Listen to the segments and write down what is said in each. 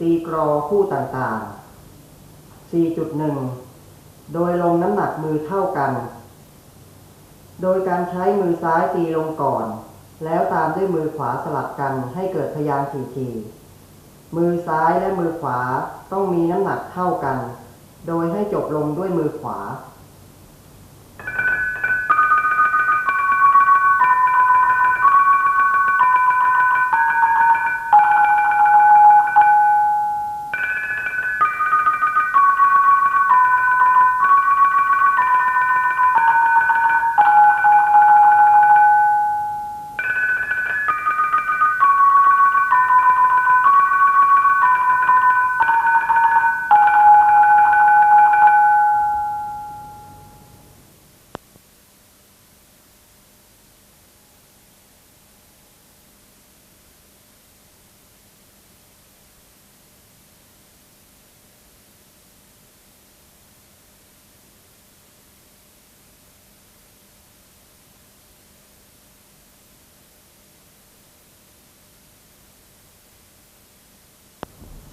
ตีกรอคู่ต่างๆ 4.1 โดยลงน้ำหนักมือเท่ากัน โดยการใช้มือซ้ายตีลงก่อน แล้วตามด้วยมือขวาสลับกันให้เกิดพยางค์ทีๆมือซ้ายและมือขวาต้องมีน้ำหนักเท่ากัน โดยให้จบลงด้วยมือขวา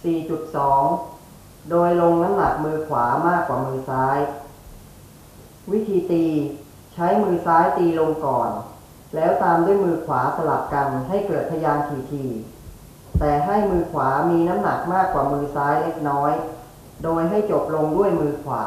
4.2 โดยลงน้ำหนักมือขวามากกว่ามือซ้าย วิธีตีใช้มือซ้ายตีลงก่อน แล้วตามด้วยมือขวาสลับกันให้เกิดพยานทีๆแต่ให้มือขวามีน้ำหนักมากกว่ามือซ้ายเล็กน้อย โดยให้จบลงด้วยมือขวา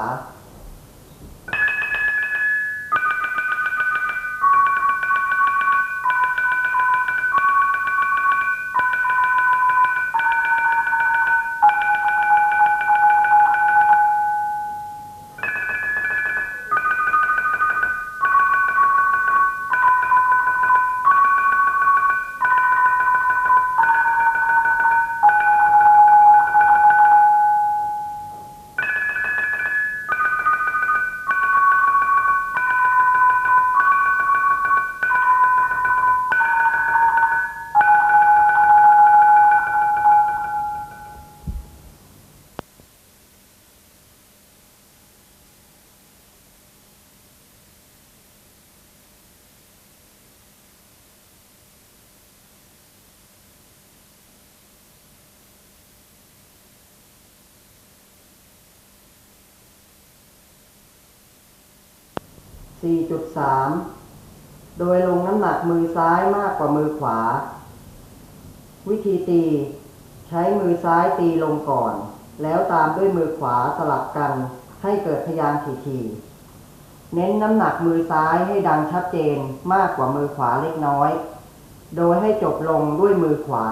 4.3 โดยลงน้ำหนักมือซ้ายมากกว่ามือขวา วิธีตี ใช้มือซ้ายตีลงก่อน แล้วตามด้วยมือขวาสลับกันให้เกิดพยางทีๆเน้นน้ำหนักมือซ้ายให้ดังชัดเจนมากกว่ามือขวาเล็กน้อย โดยให้จบลงด้วยมือขวา